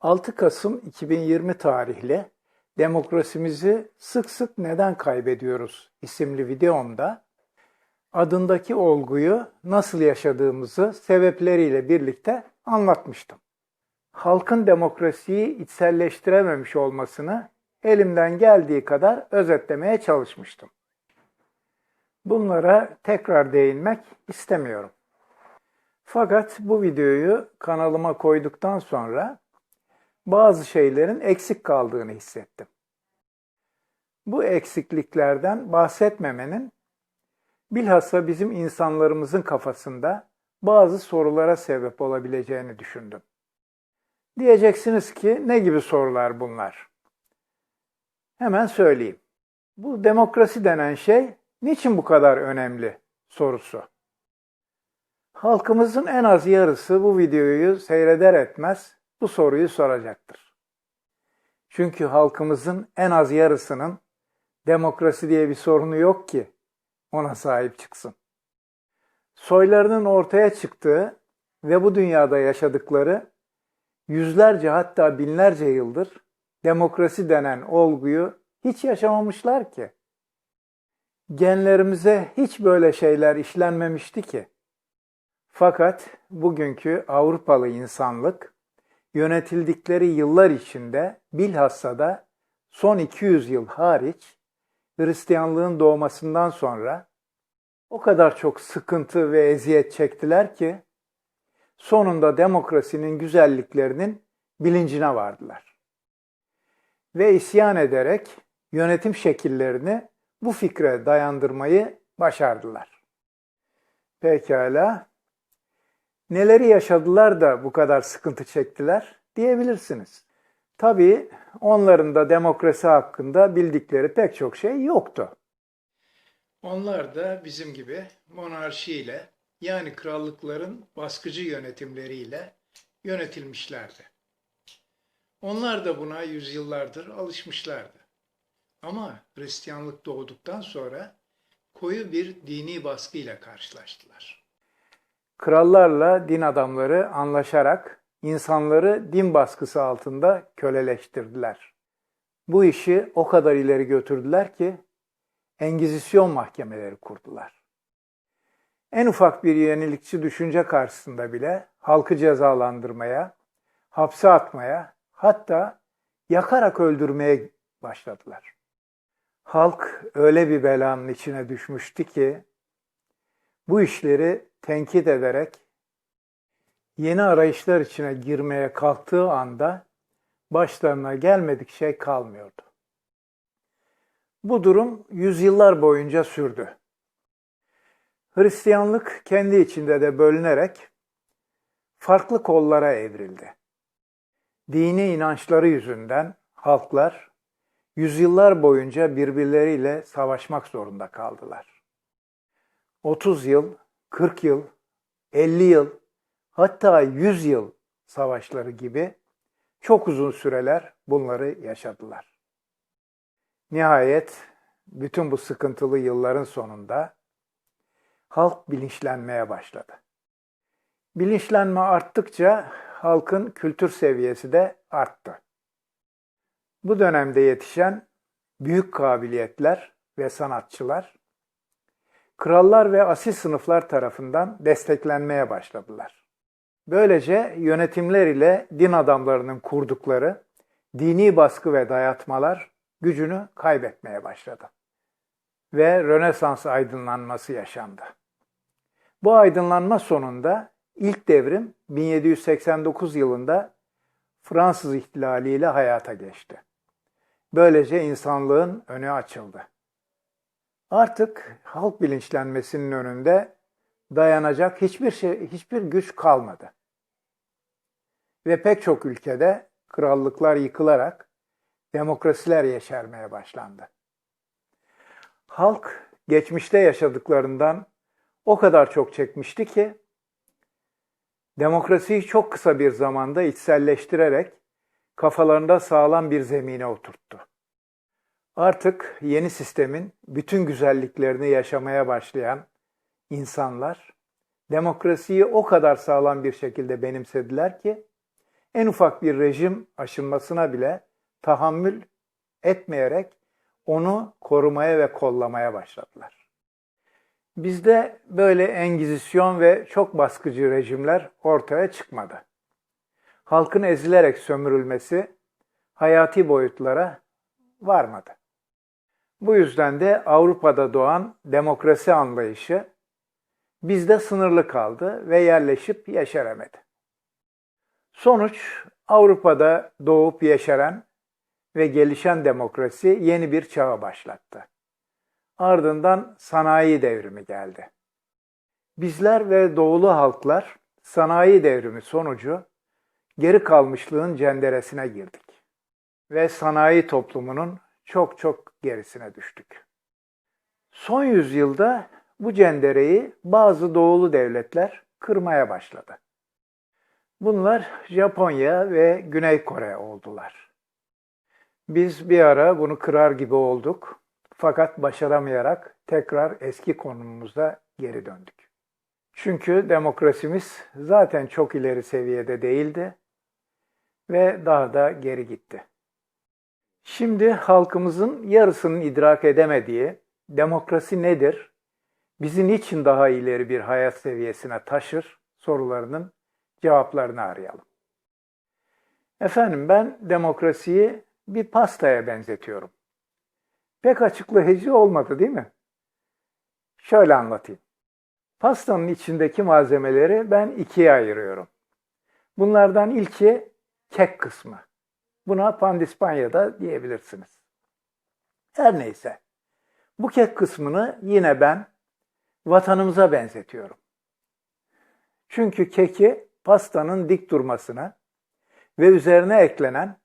6 Kasım 2020 tarihli Demokrasimizi sık sık neden kaybediyoruz isimli videomda adındaki olguyu nasıl yaşadığımızı sebepleriyle birlikte anlatmıştım. Halkın demokrasiyi içselleştirememiş olmasını elimden geldiği kadar özetlemeye çalışmıştım. Bunlara tekrar değinmek istemiyorum. Fakat bu videoyu kanalıma koyduktan sonra bazı şeylerin eksik kaldığını hissettim. Bu eksikliklerden bahsetmemenin bilhassa bizim insanlarımızın kafasında bazı sorulara sebep olabileceğini düşündüm. Diyeceksiniz ki ne gibi sorular bunlar? Hemen söyleyeyim. Bu demokrasi denen şey niçin bu kadar önemli sorusu. Halkımızın en az yarısı bu videoyu seyreder etmez bu soruyu soracaktır. Çünkü halkımızın en az yarısının demokrasi diye bir sorunu yok ki ona sahip çıksın. Soylarının ortaya çıktığı ve bu dünyada yaşadıkları yüzlerce hatta binlerce yıldır demokrasi denen olguyu hiç yaşamamışlar ki. Genlerimize hiç böyle şeyler işlenmemişti ki. Fakat bugünkü Avrupalı insanlık yönetildikleri yıllar içinde bilhassa da son 200 yıl hariç Hristiyanlığın doğmasından sonra o kadar çok sıkıntı ve eziyet çektiler ki sonunda demokrasinin güzelliklerinin bilincine vardılar. Ve isyan ederek yönetim şekillerini bu fikre dayandırmayı başardılar. Pekala, neleri yaşadılar da bu kadar sıkıntı çektiler diyebilirsiniz. Tabii onların da demokrasi hakkında bildikleri pek çok şey yoktu. Onlar da bizim gibi monarşiyle yani krallıkların baskıcı yönetimleriyle yönetilmişlerdi. Onlar da buna yüzyıllardır alışmışlardı. Ama Hristiyanlık doğduktan sonra koyu bir dini baskıyla karşılaştılar. Krallarla din adamları anlaşarak insanları din baskısı altında köleleştirdiler. Bu işi o kadar ileri götürdüler ki Engizisyon mahkemeleri kurdular. En ufak bir yenilikçi düşünce karşısında bile halkı cezalandırmaya, hapse atmaya, hatta yakarak öldürmeye başladılar. Halk öyle bir belanın içine düşmüştü ki bu işleri tenkit ederek yeni arayışlar içine girmeye kalktığı anda başlarına gelmedik şey kalmıyordu. Bu durum yüzyıllar boyunca sürdü. Hristiyanlık kendi içinde de bölünerek farklı kollara evrildi. Dini inançları yüzünden halklar yüzyıllar boyunca birbirleriyle savaşmak zorunda kaldılar. 30 yıl, 40 yıl, 50 yıl, hatta 100 yıl savaşları gibi çok uzun süreler bunları yaşadılar. Nihayet bütün bu sıkıntılı yılların sonunda halk bilinçlenmeye başladı. Bilinçlenme arttıkça halkın kültür seviyesi de arttı. Bu dönemde yetişen büyük kabiliyetler ve sanatçılar krallar ve asil sınıflar tarafından desteklenmeye başladılar. Böylece yönetimler ile din adamlarının kurdukları dini baskı ve dayatmalar gücünü kaybetmeye başladı. Ve Rönesans aydınlanması yaşandı. Bu aydınlanma sonunda ilk devrim 1789 yılında Fransız ihtilaliyle hayata geçti. Böylece insanlığın önü açıldı. Artık halk bilinçlenmesinin önünde dayanacak hiçbir şey, hiçbir güç kalmadı. Ve pek çok ülkede krallıklar yıkılarak demokrasiler yeşermeye başlandı. Halk geçmişte yaşadıklarından o kadar çok çekmişti ki demokrasiyi çok kısa bir zamanda içselleştirerek kafalarında sağlam bir zemine oturttu. Artık yeni sistemin bütün güzelliklerini yaşamaya başlayan insanlar demokrasiyi o kadar sağlam bir şekilde benimsediler ki en ufak bir rejim aşınmasına bile tahammül etmeyerek onu korumaya ve kollamaya başladılar. Bizde böyle engizisyon ve çok baskıcı rejimler ortaya çıkmadı. Halkın ezilerek sömürülmesi hayati boyutlara varmadı. Bu yüzden de Avrupa'da doğan demokrasi anlayışı bizde sınırlı kaldı ve yerleşip yeşeremedi. Sonuç Avrupa'da doğup yeşeren ve gelişen demokrasi yeni bir çağa başlattı. Ardından sanayi devrimi geldi. Bizler ve doğulu halklar sanayi devrimi sonucu geri kalmışlığın cenderesine girdik ve sanayi toplumunun çok çok gerisine düştük. Son yüzyılda bu cendereyi bazı doğulu devletler kırmaya başladı. Bunlar Japonya ve Güney Kore oldular. Biz bir ara bunu kırar gibi olduk fakat başaramayarak tekrar eski konumumuza geri döndük. Çünkü demokrasimiz zaten çok ileri seviyede değildi ve daha da geri gitti. Şimdi halkımızın yarısının idrak edemediği demokrasi nedir, bizi niçin daha ileri bir hayat seviyesine taşır sorularının cevaplarını arayalım. Efendim ben demokrasiyi bir pastaya benzetiyorum. Pek açıklayıcı olmadı değil mi? Şöyle anlatayım. Pastanın içindeki malzemeleri ben ikiye ayırıyorum. Bunlardan ilki kek kısmı. Buna pandispanya'da diyebilirsiniz. Her neyse. Bu kek kısmını yine ben vatanımıza benzetiyorum. Çünkü keki pastanın dik durmasına ve üzerine eklenen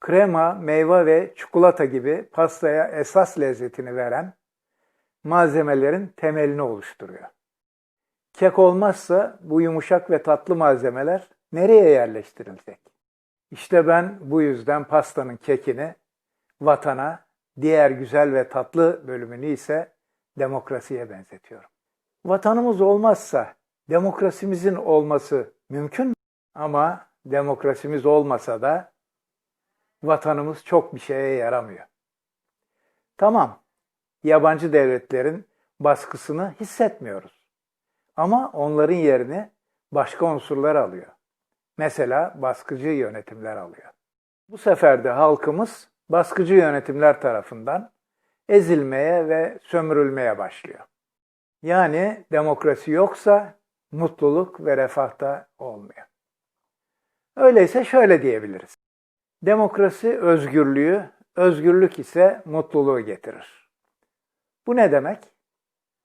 krema, meyve ve çikolata gibi pastaya esas lezzetini veren malzemelerin temelini oluşturuyor. Kek olmazsa bu yumuşak ve tatlı malzemeler nereye yerleştirilecek? İşte ben bu yüzden pastanın kekini vatana, diğer güzel ve tatlı bölümünü ise demokrasiye benzetiyorum. Vatanımız olmazsa demokrasimizin olması mümkün mü? Ama demokrasimiz olmasa da vatanımız çok bir şeye yaramıyor. Tamam, yabancı devletlerin baskısını hissetmiyoruz. Ama onların yerini başka unsurlar alıyor. Mesela baskıcı yönetimler alıyor. Bu sefer de halkımız baskıcı yönetimler tarafından ezilmeye ve sömürülmeye başlıyor. Yani demokrasi yoksa mutluluk ve refah da olmuyor. Öyleyse şöyle diyebiliriz. Demokrasi özgürlüğü, özgürlük ise mutluluğu getirir. Bu ne demek?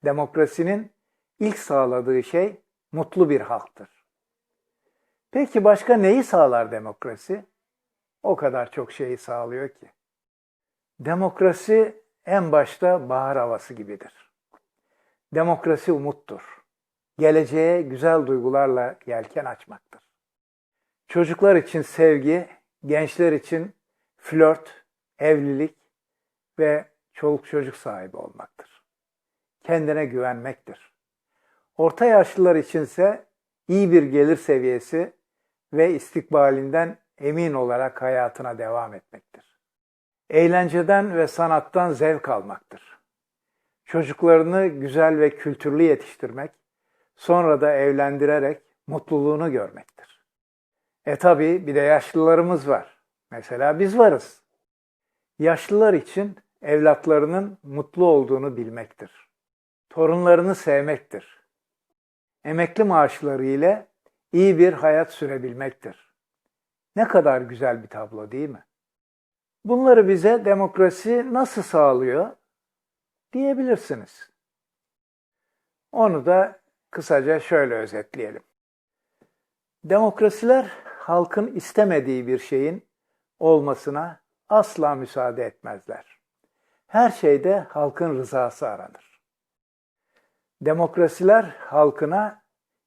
Demokrasinin ilk sağladığı şey mutlu bir halktır. Peki başka neyi sağlar demokrasi? O kadar çok şeyi sağlıyor ki. Demokrasi en başta bahar havası gibidir. Demokrasi umuttur. Geleceğe güzel duygularla yelken açmaktır. Çocuklar için sevgi, gençler için flört, evlilik ve çoluk çocuk sahibi olmaktır. Kendine güvenmektir. Orta yaşlılar içinse iyi bir gelir seviyesi ve istikbalinden emin olarak hayatına devam etmektir. Eğlenceden ve sanattan zevk almaktır. Çocuklarını güzel ve kültürlü yetiştirmek, sonra da evlendirerek mutluluğunu görmektir. E tabi bir de yaşlılarımız var. Mesela biz varız. Yaşlılar için evlatlarının mutlu olduğunu bilmektir. Torunlarını sevmektir. Emekli maaşları ile iyi bir hayat sürebilmektir. Ne kadar güzel bir tablo değil mi? Bunları bize demokrasi nasıl sağlıyor diyebilirsiniz. Onu da kısaca şöyle özetleyelim. Demokrasiler halkın istemediği bir şeyin olmasına asla müsaade etmezler. Her şeyde halkın rızası aranır. Demokrasiler halkına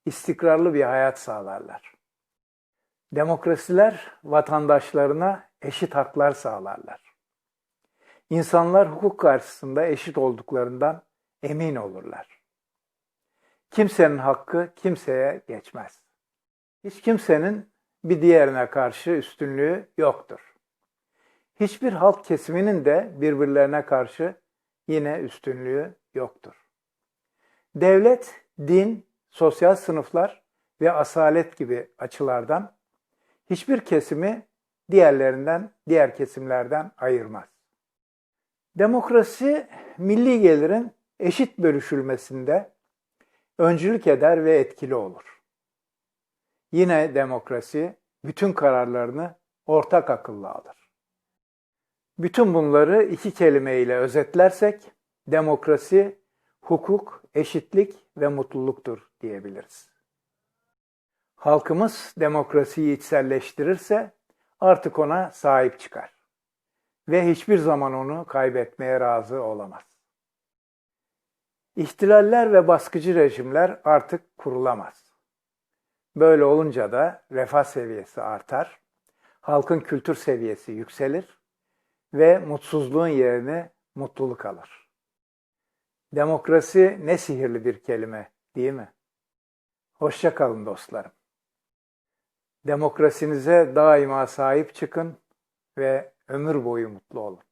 istikrarlı bir hayat sağlarlar. Demokrasiler vatandaşlarına eşit haklar sağlarlar. İnsanlar hukuk karşısında eşit olduklarından emin olurlar. Kimsenin hakkı kimseye geçmez. Hiç kimsenin bir diğerine karşı üstünlüğü yoktur. Hiçbir halk kesiminin de birbirlerine karşı yine üstünlüğü yoktur. Devlet, din, sosyal sınıflar ve asalet gibi açılardan hiçbir kesimi diğerlerinden, diğer kesimlerden ayırmaz. Demokrasi milli gelirin eşit bölüşülmesinde öncülük eder ve etkili olur. Yine demokrasi bütün kararlarını ortak akılla alır. Bütün bunları iki kelimeyle özetlersek demokrasi, hukuk, eşitlik ve mutluluktur diyebiliriz. Halkımız demokrasiyi içselleştirirse artık ona sahip çıkar ve hiçbir zaman onu kaybetmeye razı olamaz. İhtilaller ve baskıcı rejimler artık kurulamaz. Böyle olunca da refah seviyesi artar, halkın kültür seviyesi yükselir ve mutsuzluğun yerine mutluluk alır. Demokrasi ne sihirli bir kelime, değil mi? Hoşça kalın dostlarım. Demokrasinize daima sahip çıkın ve ömür boyu mutlu olun.